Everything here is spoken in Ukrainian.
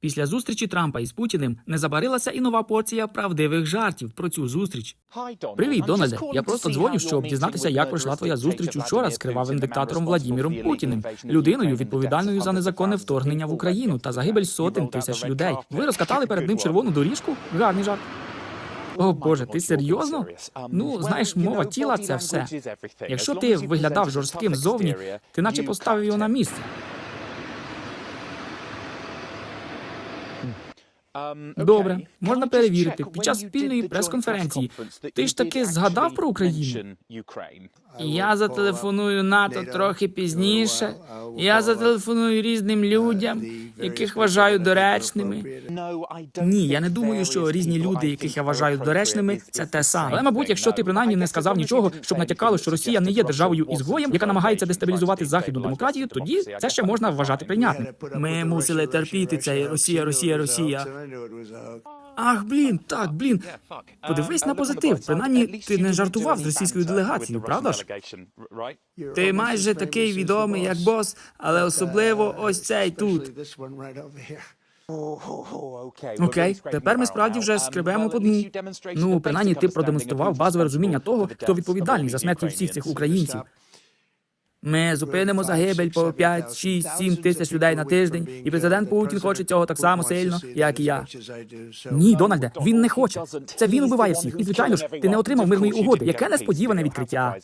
Після зустрічі Трампа із Путіним не забарилася і нова порція правдивих жартів про цю зустріч. Привіт, Дональде. Я просто дзвоню, щоб дізнатися, як пройшла твоя зустріч учора з кривавим диктатором Владіміром Путіним, людиною відповідальною за незаконне вторгнення в Україну та загибель сотень тисяч людей. Ви розкатали перед ним червону доріжку? Гарний жарт. О Боже, ти серйозно? Ну, знаєш, мова тіла це все. Якщо ти виглядав жорстким ззовні, ти наче поставив його на місце. Добре, можна перевірити. Під час спільної прес-конференції ти ж таки згадав про Україну? Я зателефоную НАТО трохи пізніше. Я зателефоную різним людям, яких вважаю доречними. Ні, я не думаю, що різні люди, яких я вважаю доречними, це те саме. Але, мабуть, якщо ти принаймні не сказав нічого, щоб натякало, що Росія не є державою ізгоєм, яка намагається дестабілізувати західну демократію, тоді це ще можна вважати прийнятним. Ми мусили терпіти цей Росія, Росія, Росія. Ах, блін, так, блін. Подивись на позитив. Принаймні, ти не жартував з російською делегацією, правда ж? Ти майже такий відомий, як бос, але особливо ось цей тут. Окей, тепер ми справді вже скребемо по дну. Ну, принаймні, ти продемонстрував базове розуміння того, хто відповідальний за смерть всіх цих українців. Ми зупинимо загибель по 5, 6, 7 тисяч людей на тиждень, і президент Путін хоче цього так само сильно, як і я. Ні, Дональде, він не хоче. Це він убиває всіх. І звичайно ж, ти не отримав мирної угоди. Яке несподіване відкриття.